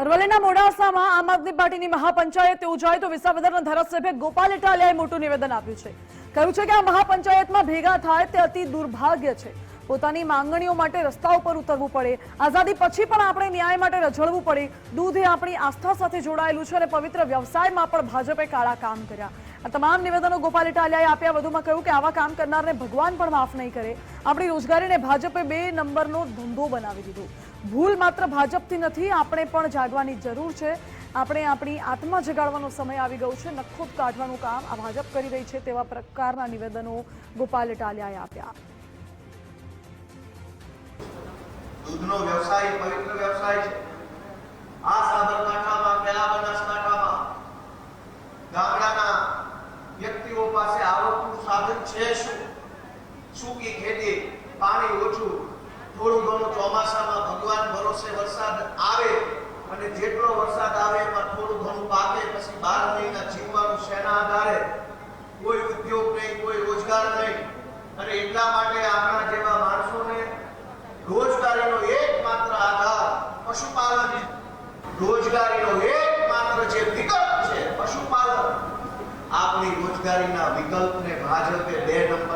અરવલ્લીના મોડાસામાં આમ આદમી પાર્ટીની મહાપંચાયત યોજાય તો વિસાવદરના ધારાસભ્ય ગોપાલ ઇટાલિયાએ મોટું નિવેદન આપ્યું છે. કહ્યું છે કે આ મહાપંચાયતમાં ભેગા થાય તે અતિ દુર્ભાગ્ય છે. પોતાની માંગણીઓ માટે રસ્તા ઉપર ઉતરવું પડે. આઝાદી પછી પણ આપણે ન્યાય માટે રજળવું પડે. દૂધ એ આપણી આસ્થા સાથે જોડાયેલું છે અને પવિત્ર વ્યવસાયમાં પણ ભાજપે કાળા કામ કર્યા. આ તમામ નિવેદનો ગોપાલ ઇટાલિયાએ આપ્યા. વધુમાં કહ્યું કે આવા કામ કરનારને ભગવાન પણ માફ નહીં કરે. આપણી રોજગારીને ભાજપે બે નંબરનો ધંધો બનાવી દીધો. ભૂલ માત્ર ભાજપથી નથી, આપણે પણ જાગવાની જરૂર છે. આપણે આપણી આત્મા જગાડવાનો સમય આવી ગયો છે. નખોદ કાઢવાનું કામ આ ભાજપ કરી રહી છે તેવા પ્રકારના નિવેદનો ગોપાલ ઇટાલિયાએ આપ્યા. દૂધનો વ્યવસાય, પવિત્ર વ્યવસાય છે. પાસે આવકનું સાધન છે શું? સૂકી ખેતી, પાણી ઓછું, થોડું ઘણું ચોમાસામાં ભગવાન ભરોસે વરસાદ આવે, અને જેટલો વરસાદ આવે એમાં થોડું ઘણું પાકે, પછી બાર મહિના જીવવાનું શેના આધારે? કોઈ ઉદ્યોગ નહીં, કોઈ રોજગાર નહીં. અને એટલા માટે આપણા જેવા માણસોને રોજગારીનો એકમાત્ર આધાર પશુપાલન. રોજગારીનો એકમાત્ર જે આપણી રોજગારીના વિકલ્પને ભાજપે બે નંબર